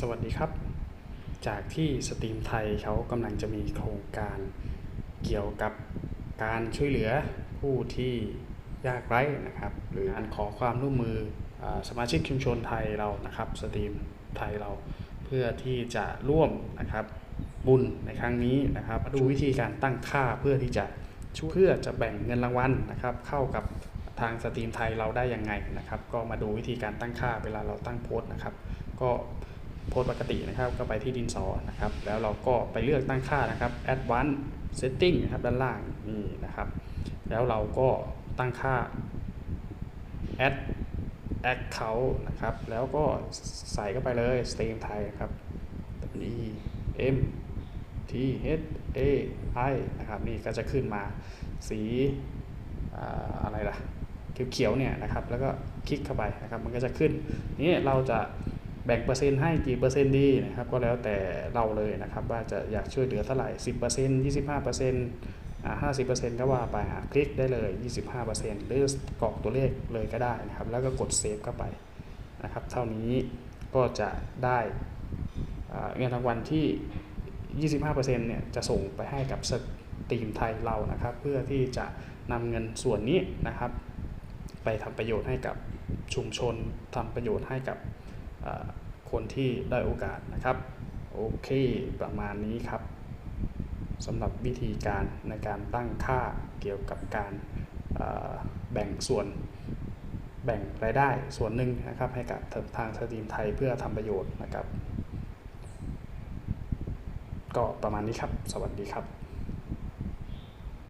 สวัสดีครับ จากที่สตรีมไทยเขากำลังจะมีโครงการเกี่ยวกับการช่วยเหลือผู้ที่ยากไร้นะครับ หรือการขอความร่วมมืออสมาชิกชุมชนไทยเรานะครับ สตรีมไทยเราเพื่อที่จะร่วมนะครับบุญในครั้งนี้นะครับมาดูวิธีการตั้งค่าเพื่อที่จะช่วยเพื่อจะแบ่งเงินรางวัลนะครับ เข้ากับทางสตรีมไทยเราได้ยังไงนะครับ ก็มาดูวิธีการตั้งค่าเวลาเราตั้งโพสต์นะครับ ก็ โพสต์ปกตินะครับ ก็ไปที่ดินสอนะครับ แล้วเราก็ไปเลือกตั้งค่านะครับ advanced setting นะครับด้านล่างนี่นะครับ แล้วเราก็ตั้งค่า add account นะครับ แล้วก็ใส่เข้าไปเลย stream ไทยครับ e m t h a i นะครับ นี่ก็จะขึ้นมาสีอะไรล่ะเขียวๆเนี่ยนะครับ แล้วก็คลิกเข้าไปนะครับ มันก็จะขึ้น นี่เราจะ แบ่งเปอร์เซ็นต์ให้กี่เปอร์เซ็นต์ดีนะครับก็แล้วแต่เราเลยนะครับว่าจะอยากช่วยเหลือเท่าไหร่10% 25%อ่สิบห้า50%ก็ว่าไปอะคลิกได้เลย25%หรือกรอกตัวเลขเลยก็ได้นะครับแล้วก็กดเซฟเข้าไปนะครับเท่านี้ก็จะได้เงินรางวัลที่ 25%เนี่ยจะส่งไปให้กับสตรีมไทยเรานะครับ เพื่อที่จะนำเงินส่วนนี้นะครับ ไปทำประโยชน์ให้กับชุมชนทำประโยชน์ให้กับ คนที่ได้โอกาสนะครับ โอเค ประมาณนี้ครับสำหรับวิธีการในการตั้งค่าเกี่ยวกับการแบ่งส่วนแบ่งรายได้ส่วนหนึ่งนะครับ ให้กับทางสตรีมไทยเพื่อทำประโยชน์นะครับ ก็ประมาณนี้ครับ สวัสดีครับ